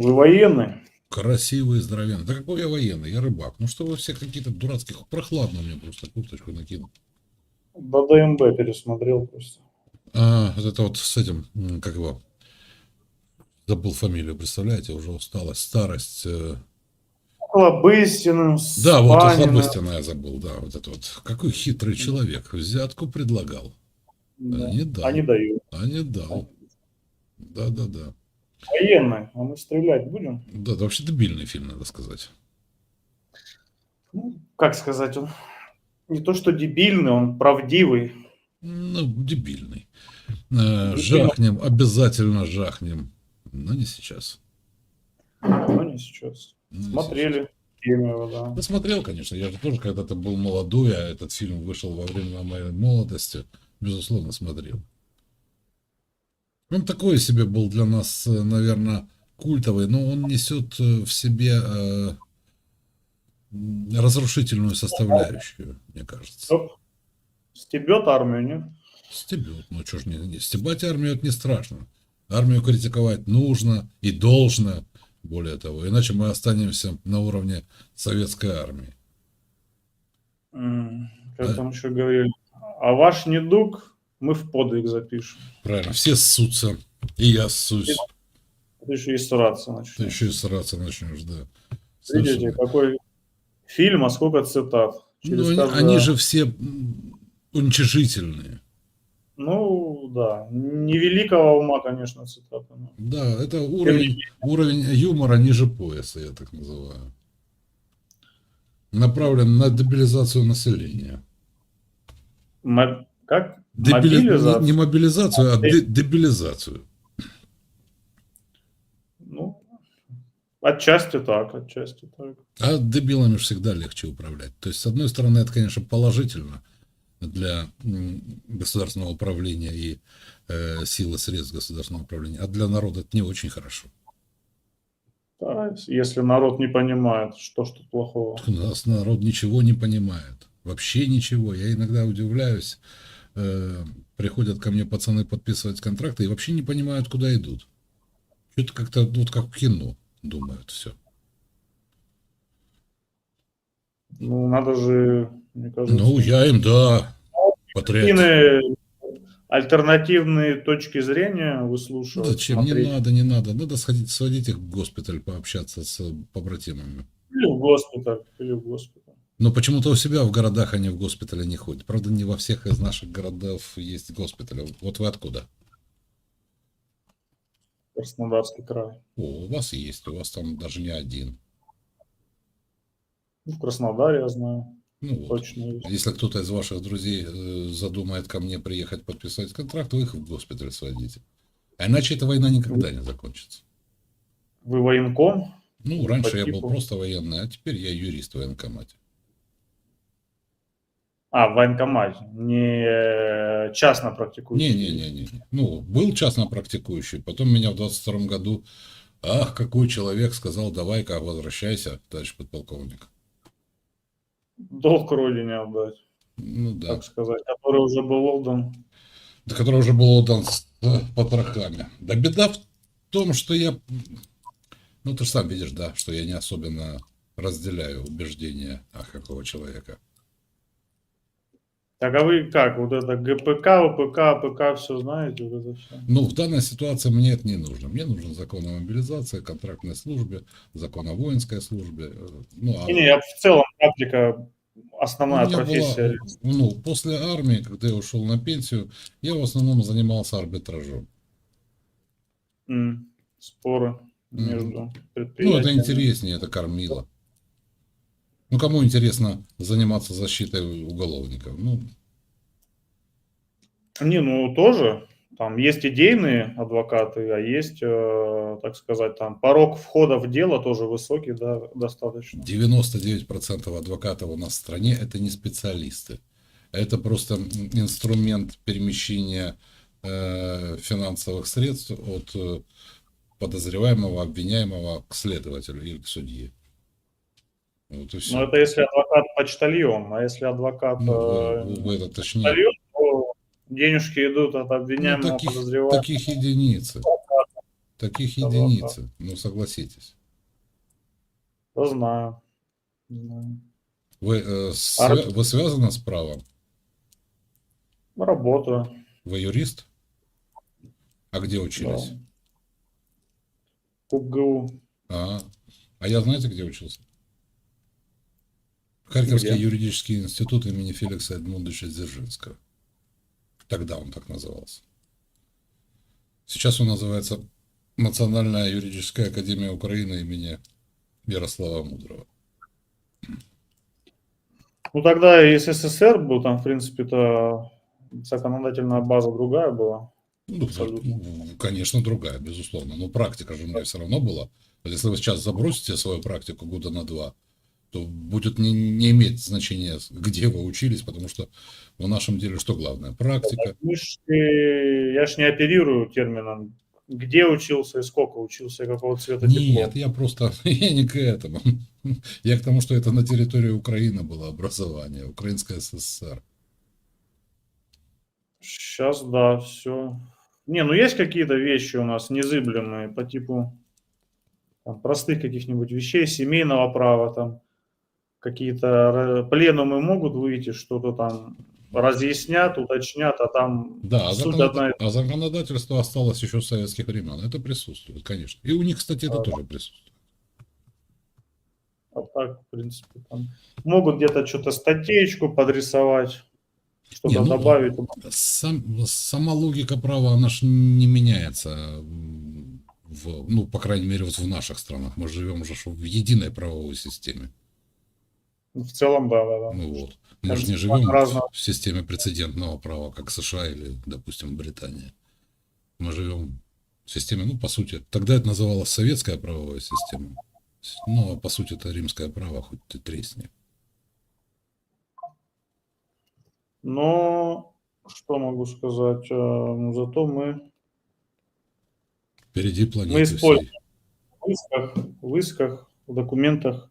Вы военный? Красивый, здоровенный. Да какой я военный, я рыбак. Ну что вы все какие-то дурацкие, прохладно мне просто курточку накинул. До ДМБ пересмотрел просто. А, вот это вот с этим, как его, забыл фамилию, представляете, уже усталость, старость. э. Да, вот Спанина. Охлобыстина я забыл, да, вот это вот. Какой хитрый человек, взятку предлагал, Да. а не дал, Они дают. а не дал. Да-да-да. Военный. А мы стрелять будем? Да, это вообще дебильный фильм, надо сказать. Ну, как сказать, он не то что дебильный, он правдивый. Ну, дебильный. Э, Жахнем, обязательно жахнем. Но не сейчас. Но не сейчас. Не Смотрели. Кемерово, да. Да смотрел, конечно. Я же тоже когда-то был молодой, а этот фильм вышел во время моей молодости. Безусловно, смотрел. Он такой себе был для нас, наверное, культовый, но он несет э, в себе э, разрушительную составляющую, мне кажется. Стебет армию, нет? Стебет. Ну что ж, не, не- стебать армию это не страшно. Армию критиковать нужно и должно, более того. Иначе мы останемся на уровне советской армии. Как Да. там еще говорили. А ваш недуг мы в подвиг запишем. Правильно, все ссутся. И я ссусь. Ты еще и сраться Ты начнешь. еще и сраться начнешь, да. Видите, какой фильм, а сколько цитат. Ну, Через они, каждое- они же все уничижительные. Ну, да. Невеликого ума, конечно, цитата. но- Да, это уровень, уровень юмора ниже пояса, я так называю. Направлен на дебилизацию населения. Как? Дебили- Мобилизация? Не, не мобилизацию, а де- дебилизацию. Ну, отчасти так, отчасти так. А дебилами всегда легче управлять. То есть, с одной стороны, это, конечно, положительно для государственного управления и э, силы средств государственного управления, а для народа это не очень хорошо. Да, если народ не понимает, что ж тут плохого. У нас народ ничего не понимает. Вообще ничего. Я иногда удивляюсь. Э, приходят ко мне пацаны подписывать контракты и вообще не понимают, куда идут. Что-то как-то вот как в кино думают все. Ну, надо же, мне кажется, Ну, я им, да, патриот. альтернативные, точки зрения выслушивать. Зачем? Не смотреть. надо, не надо. Надо сходить, сводить их в госпиталь, пообщаться с побратимами. Или в госпиталь, или в госпиталь. Но почему-то у себя в городах они в госпитале не ходят. Правда, не во всех из наших городов есть госпитали. Вот вы откуда? Краснодарский край. О, у вас есть, у вас там даже не один. Ну, в Краснодаре, я знаю, Ну вот. точно есть. Если кто-то из ваших друзей э, задумает ко мне приехать подписать контракт, вы их в госпиталь сводите. А иначе эта война никогда не закончится. Вы военком? Ну, раньше я был просто военный, а теперь я юрист в военкомате. А, в военкомате, не э, частно практикующий. Не-не-не-не. Ну, был частно практикующий, потом меня в 22 году, ах, какой человек сказал, давай-ка возвращайся, товарищ подполковник. Долг родине отдать, Ну да. так сказать, который уже был отдан. Да, который уже был отдан с э, потрохами. Да беда в том, что я, ну ты же сам видишь, да, что я не особенно разделяю убеждения, ах, какого человека. Так а вы как, вот это ГПК, ВПК, АПК, все знаете, вот это все? Ну, в данной ситуации мне это не нужно. Мне нужен закон о мобилизации, контрактной службе, закон о воинской службе. э, Ну, а Не, не, я в целом практика, основная У профессия. была, ну, после армии, когда я ушел на пенсию, я в основном занимался арбитражом. М, споры между Ну, предприятиями. это интереснее, это кормило. Ну, кому интересно заниматься защитой уголовников? Ну, Не, ну тоже. Там есть идейные адвокаты, а есть, э, так сказать, там порог входа в дело тоже высокий, да, достаточно. 99% адвокатов у нас в стране это не специалисты. Это просто инструмент перемещения э, финансовых средств от э, подозреваемого, обвиняемого к следователю или к судье. Вот. Но это если адвокат почтальон, а если адвокат Ну, э, вы, вы это точнее. почтальон, то денежки идут от Ну, обвиняемого таких, подозреваемого. таких единицы. Таких Адвокат. единицы, ну согласитесь. Да знаю. Вы, э, свя- Ар- вы связаны с правом? Работаю. Вы юрист? А где учились? Да. КУГУ. А, а я знаете, где учился? Харьковский Где? юридический институт имени Феликса Эдмундовича Дзержинского. Тогда он так назывался. Сейчас он называется Национальная юридическая академия Украины имени Ярослава Мудрого. Ну, тогда и СССР был, там, в принципе-то, законодательная база другая была. Ну, Абсолютно. ну, конечно, другая, безусловно. Но практика же у меня все равно была. Вот если вы сейчас забросите свою практику года на два, то будет не, не иметь значения, где вы учились, потому что в нашем деле что главное? Практика. Я ж не оперирую термином, где учился и сколько учился, и какого цвета Нет, диплом. я просто, я не к этому. Я к тому, что это на территории Украины было образование, Украинская СССР. Сейчас, да, все. Не, ну есть какие-то вещи у нас незыблемые по типу там, простых каких-нибудь вещей, семейного права, там какие-то пленумы могут выйти, что-то там разъяснят, уточнят, а там Да, а, суть законод- одна а законодательство осталось еще с советских времен. Это присутствует, конечно. И у них, кстати, это Да. тоже присутствует. А так, в принципе, там могут где-то что-то статейку подрисовать, что-то Не, ну, добавить. Сам- сама логика права, она ж не меняется, в, ну, по крайней мере, вот в наших странах. Мы живем же ж в единой правовой системе. В целом, да, да, да. Ну вот. Мы же не живем разного- в системе прецедентного права, как США или, допустим, Британия. Мы живем в системе, ну, по сути, тогда это называлось советская правовая система. Ну, а по сути, это римское право, хоть ты тресни. Но что могу сказать? э, ну, Зато мы Впереди планеты используем. всей. в исках, в исках, в документах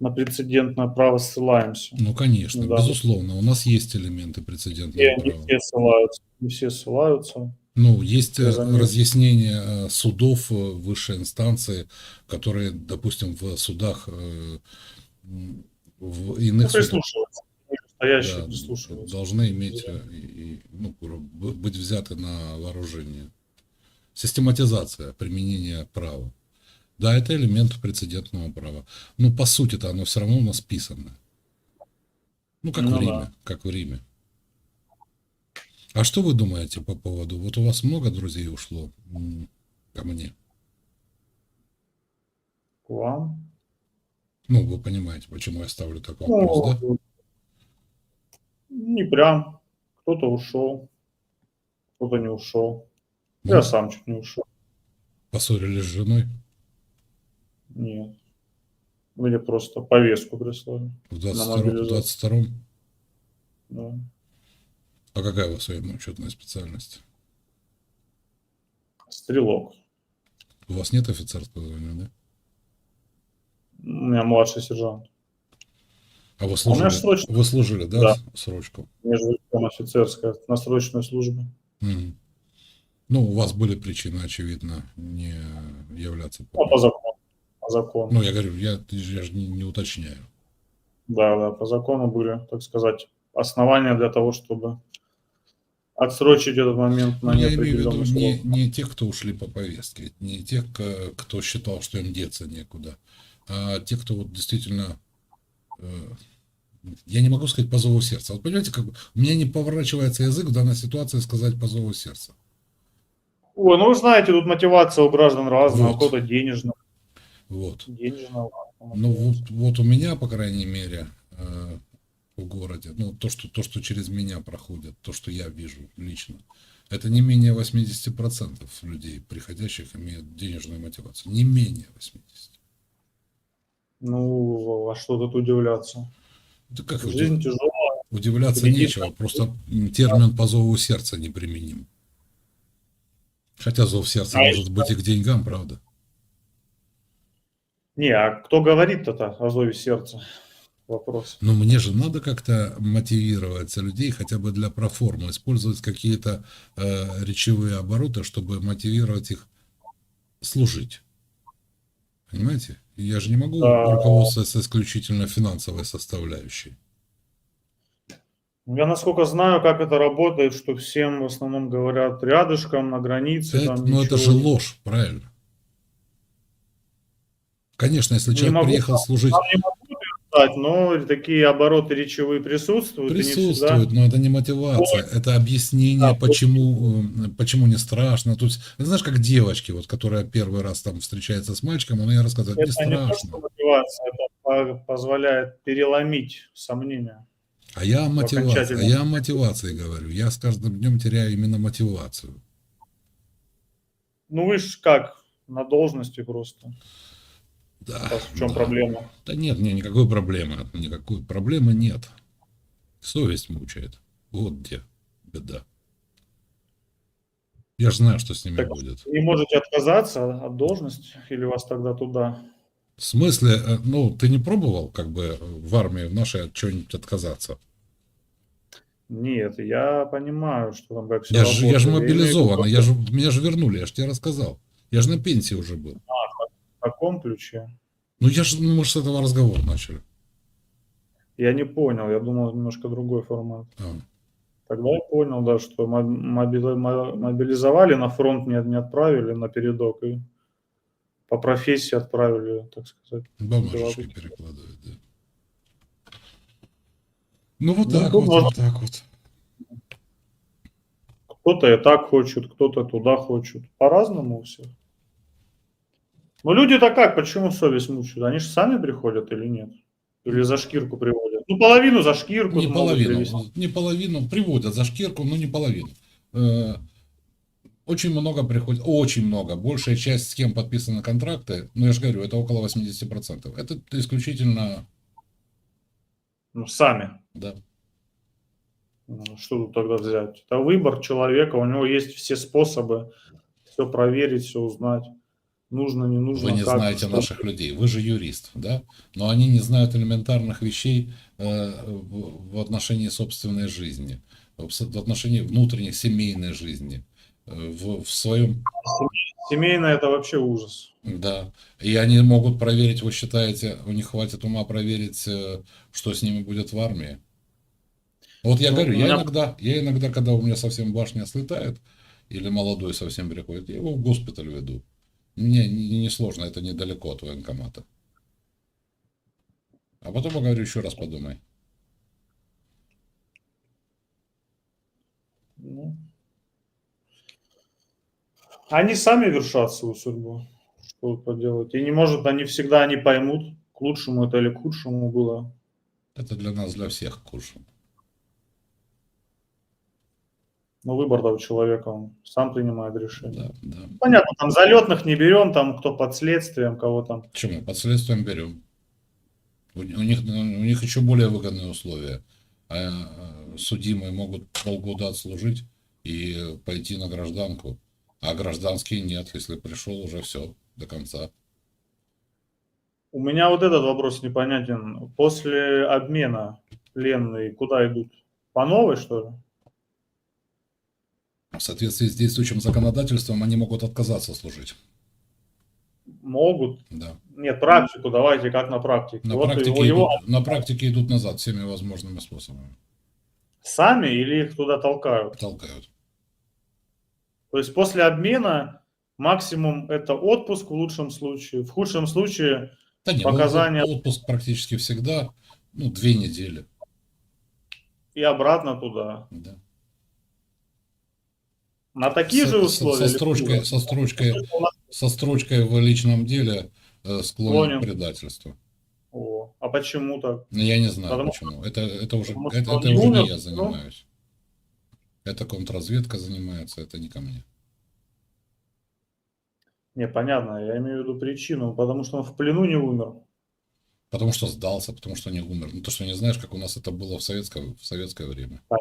на прецедентное право ссылаемся. Ну, конечно, Ну да. безусловно, у нас есть элементы прецедентного не права. все ссылаются. Не все ссылаются. Ну, есть э, разъяснения э, судов э, высшей инстанции, которые, допустим, в судах, в Ну, иных судах прислушиваются. Стоящие да, должны иметь, и- и, ну, быть взяты на вооружение. Систематизация применения права. Да, это элемент прецедентного права. Но по сути-то оно все равно у нас писано. Ну, как Ну в Риме, да. как в Риме. А что вы думаете по поводу? Вот у вас много друзей ушло ко мне. К вам. Ну, вы понимаете, почему я ставлю такой вопрос, да? Ну, не прям. Кто-то ушел, кто-то не ушел. Я Ну, сам чуть не ушел. поссорились с женой Нет. Мне просто повестку прислали. в На 22 мобилизацию. 22 Да. А какая у вас военно-учетная специальность? Стрелок. У вас нет офицерского звания, да? У меня младший сержант. А вы меня служили, срочно. вы служили, да, Да. срочку? Между офицерская на срочной службе. Мгм. Ну, у вас были причины, очевидно, не являться... Ну, по закону. По закону. Ну, я говорю, я, я же не, не уточняю. Да, да, по закону были, так сказать, основания для того, чтобы отсрочить этот момент на Ну, я имею в виду не, не тех, кто ушли по повестке, не тех, ко- кто считал, что им деться некуда, а те, кто вот действительно... э, я не могу сказать по зову сердца. Вот понимаете, как бы у меня не поворачивается язык в данной ситуации сказать по зову сердца. Ой, ну вы знаете, тут мотивация у граждан разная, Вот. у кого-то денежная. Вот. Ну вот, вот у меня, по крайней мере, э, в городе, ну то что, то, что через меня проходит, то, что я вижу лично, это не менее 80% людей, приходящих, имеют денежную мотивацию. Не менее 80%. Ну, а что тут удивляться? Да как Жизнь удив- тяжелая. удивляться Кредит. нечего, просто термин по зову сердца неприменим. Хотя зов сердца А может быть и к деньгам, правда? Не, а кто говорит-то о зове сердца? Вопрос. Но мне же надо как-то мотивировать людей хотя бы для проформы, использовать какие-то э, речевые обороты, чтобы мотивировать их служить. Понимаете? Я же не могу Да. руководствоваться исключительно финансовой составляющей. Я насколько знаю, как это работает, что всем в основном говорят рядышком, на границе. Это- там ну, это же ничего ложь, правильно? Конечно, если Не человек могу приехал служить, не могу утверждать, но такие обороты речевые присутствуют. не всегда- но это не мотивация, это объяснение, Да, почему, э, почему не страшно. Тут, знаешь, как девочки, вот, которая первый раз там встречается с мальчиком, она ей рассказывает, не Это не страшно. что мотивация, это по- позволяет переломить сомнения. А я о мотивации, а я о мотивации говорю. Я с каждым днем теряю именно мотивацию. Ну вы ж как, на должности просто. Да, В чем да. проблема? Да нет, не, никакой проблемы. Никакой проблемы нет. Совесть мучает. Вот где беда. Я же знаю, что с ними Так- будет. Не можете отказаться от должности или вас тогда туда? В смысле, э, ну, ты не пробовал, как бы, в армии в нашей от чего-нибудь отказаться? Нет, я понимаю, что там как все Я же, я же мобилизован, я же, меня же вернули, я же тебе рассказал. Я же на пенсии уже был. В таком ключе. Ну, я же, ну, мы же с этого разговора начали. Я не понял, я думал немножко другой формат. А. Тогда я понял, да, что мо- мобили- мо- мобилизовали, на фронт не, не отправили, на передок, и по профессии отправили, так сказать. Бумажечки перекладывают, да. Ну, вот Ну, так тут вот, можно- вот так вот. Кто-то и так хочет, кто-то туда хочет. По-разному у всех. Но люди-то как, почему совесть мучают? Они же сами приходят или нет? Или за шкирку приводят? Ну, половину за шкирку Не половину, не половину, приводят за шкирку, но не половину. Э, Очень много приходит, очень много, большая часть, с кем подписаны контракты, ну, я же говорю, это около 80%. Это исключительно, Ну, сами. да, Ну, Что тут тогда взять? Это выбор человека, у него есть все способы все проверить, все узнать. Нужно, не нужно. Вы не как, знаете что. наших людей, вы же юрист, да? Но они не знают элементарных вещей э, в, отношении собственной жизни, в, отношении внутренних семейной жизни, э, в, в своем, Семейное это вообще ужас. да. И они могут проверить, вы считаете, у них хватит ума проверить, э, что с ними будет в армии? Вот я Ну, говорю, у я меня- иногда, я иногда, когда у меня совсем башня слетает, или молодой совсем приходит, я его в госпиталь веду. Мне не, не сложно, это недалеко от военкомата. А потом я говорю, еще раз подумай. Ну. Они сами вершат свою судьбу. Что поделать? И не может, они всегда не поймут, к лучшему это или к худшему было. Это для нас, для всех курс. Но выбор у человека, он сам принимает решение. Да, да. Понятно, там залетных не берем, там кто под следствием, кого там. Почему? Под следствием берем. У, у них, у них еще более выгодные условия. А, э, судимые могут полгода отслужить и пойти на гражданку. А гражданские нет. Если пришел, уже все, до конца. У меня вот этот вопрос непонятен. После обмена пленные куда идут? По новой, что ли? В соответствии с действующим законодательством они могут отказаться служить. Могут. Да. Нет, практику давайте, как на практике. На, Вот практике его, его идут, на практике идут назад всеми возможными способами. сами или их туда толкают? Толкают. То есть после обмена максимум это отпуск в лучшем случае. В худшем случае Да нет, Показания- отпуск практически всегда, ну, две недели. и обратно туда. Да. На такие Со- же условия? Со, строчкой, со, строчкой, со строчкой в личном деле э, склонен Склонен. к предательству. О, а почему так? Но я не знаю Потому почему. Это, это уже, потому это, это не уже умер, не я ну. занимаюсь. Это контрразведка занимается, это не ко мне. Не, понятно, я имею в виду причину, потому что он в плену не умер. Потому что сдался, потому что не умер. Ну, то, что не знаешь, как у нас это было в советское, в советское время. Я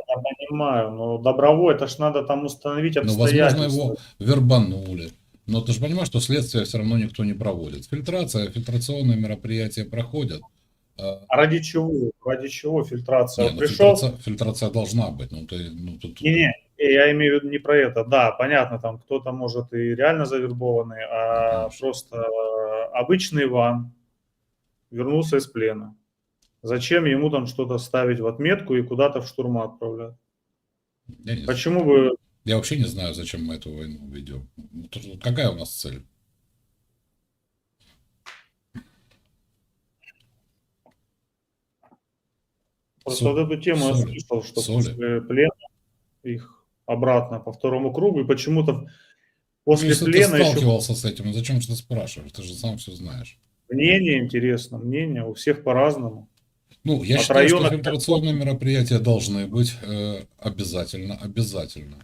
понимаю, но добровольно, это ж надо там установить Ну, возможно, обстоятельства. его вербанули. Но ты же понимаешь, что следствие все равно никто не проводит. Фильтрация, фильтрационные мероприятия проходят. А, А ради чего? Ради чего фильтрация? не, ну, пришел, фильтрация, фильтрация должна быть. Ну, ты, ну, тут, не, не, я имею в виду не про это. Да, понятно, там кто-то может и реально завербованный, а Конечно. просто обычный Иван вернулся из плена. Зачем ему там что-то ставить в отметку и куда-то в штурма отправлять? Я, не- Почему бы... я вообще не знаю, зачем мы эту войну ведем. Ну, Какая у нас цель? Просто Соль- вот эту тему я соли. слышал, что Соли. после плена их обратно по второму кругу, и почему-то после Ну, если плена ты еще сталкивался с этим, ну зачем же ты спрашиваешь? Ты же сам все знаешь. мнение интересно, мнение у всех по-разному. Ну, я От считаю, что района к фильтрационные мероприятия должны быть э, обязательно, обязательно.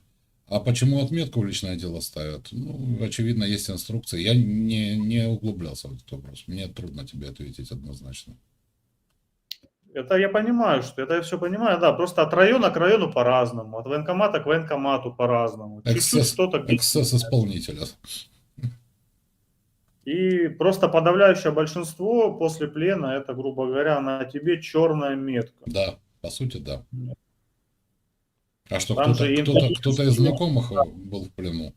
А почему отметку в личное дело ставят? Ну, очевидно, есть инструкции. Я не, не углублялся в этот вопрос. Мне трудно тебе ответить однозначно. Это я понимаю, что это я все понимаю, да, просто от района к району по-разному, от военкомата к военкомату по-разному. Чуть-чуть что-то эксцесс исполнителя. И просто подавляющее большинство после плена, это, грубо говоря, на тебе черная метка. Да, по сути, да. А что, кто-то, кто-то, кто-то из знакомых э, был в плену?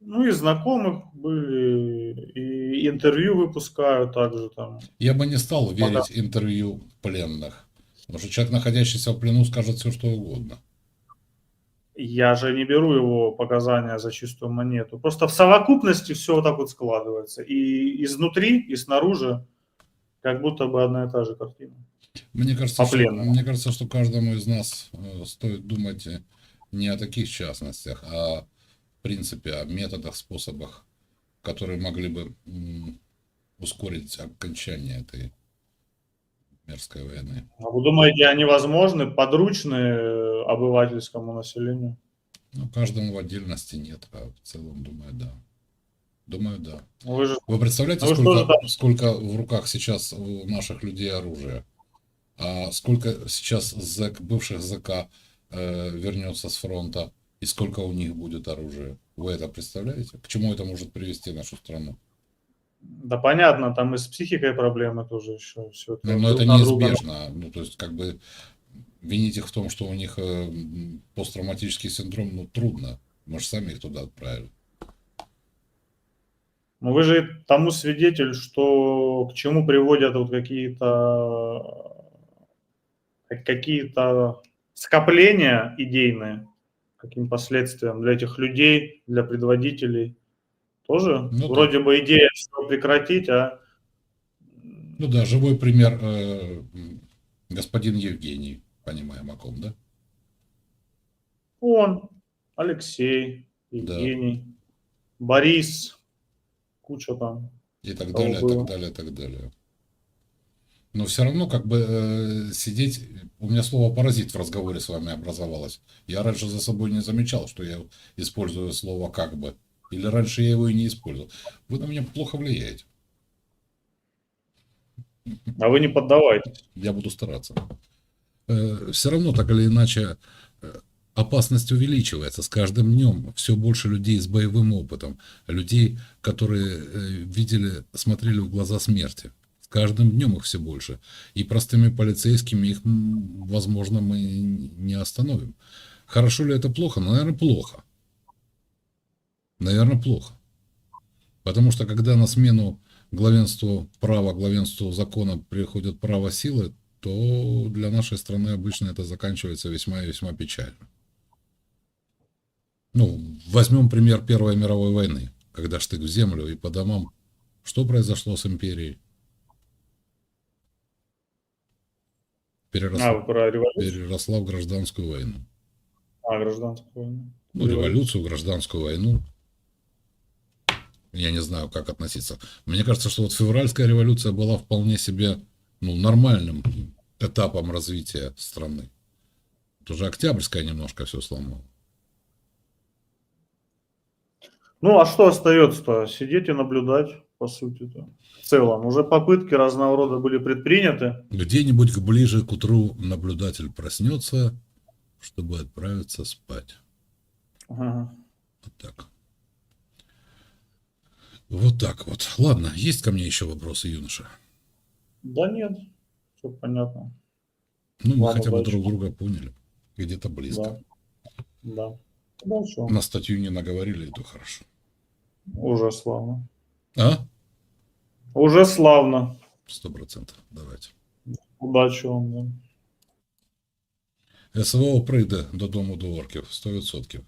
Ну и знакомых были, и интервью выпускают также там. Я бы не стал верить интервью пленных. Потому что человек, находящийся в плену, скажет все, что угодно. Я же не беру его показания за чистую монету. Просто в совокупности все вот так вот складывается. И изнутри, и снаружи, как будто бы одна и та же картина. Мне кажется, что, мне кажется, что каждому из нас э, стоит думать э, не о таких частностях, а в принципе о методах, способах, которые могли бы ускорить окончание этой мерзкой войны. А вы думаете, они возможны, подручны э, обывательскому населению? Ну, каждому в отдельности нет, а в целом, думаю, да. Думаю, да. Вы же Вы представляете, Ну, вы сколько, сколько в руках сейчас у наших людей оружия? А сколько сейчас зэк, бывших ЗК э, вернется с фронта? И сколько у них будет оружия? Вы это представляете? К чему это может привести нашу страну? Да понятно, там и с психикой проблемы тоже еще. Все Ну, но это неизбежно. Ну, то есть, как бы винить их в том, что у них э, посттравматический синдром, ну, трудно. Мы же сами их туда отправили. Но вы же тому свидетель, что к чему приводят вот какие-то как- какие-то скопления идейные, каким последствиям для этих людей, для предводителей. Тоже Ну да. вроде бы идея все прекратить, а Ну да, живой пример э, господин Евгений, понимаем о ком, да? он, Алексей, Евгений, Борис, куча там. и так далее, было? так далее, так далее. Но все равно как бы э, сидеть, у меня слово паразит в разговоре с вами образовалось. Я раньше за собой не замечал, что я использую слово как бы. Или раньше я его и не использовал. Вы на меня плохо влияете. А вы не поддавайтесь. Я буду стараться. Все равно, так или иначе, э, опасность увеличивается с каждым днем. Все больше людей с боевым опытом, людей, которые э, видели, смотрели в глаза смерти. С каждым днем их все больше. И простыми полицейскими их, возможно, мы не остановим. Хорошо ли это плохо? Ну, Наверное, плохо. Наверное, плохо. Потому что когда на смену главенству права, главенству закона приходит право силы, то для нашей страны обычно это заканчивается весьма и весьма печально. Ну, возьмем пример Первой мировой войны, когда штык в землю и по домам. Что произошло с империей? А, Переросла, вы про революцию? переросла в гражданскую войну. А, гражданскую войну. Ну, революцию, гражданскую войну. Я не знаю, как относиться. Мне кажется, что вот февральская революция была вполне себе ну, нормальным этапом развития страны. Вот уже октябрьская немножко все сломала. Ну, а что остается-то? Сидеть и наблюдать, по сути-то. В целом, уже попытки разного рода были предприняты. Где-нибудь ближе к утру наблюдатель проснется, чтобы отправиться спать. Ага. Вот так. Вот так вот. Ладно, есть ко мне еще вопросы, юноша? Да нет, все понятно. Ну, мы Ладно, хотя бы друг друга поняли. Где-то близко. Да. Да. Вам. На статью не наговорили, и то хорошо. Уже славно. А? Уже славно. Сто процентов. Давайте. Удачи вам. Да. СВО прийде додому до орків 100%.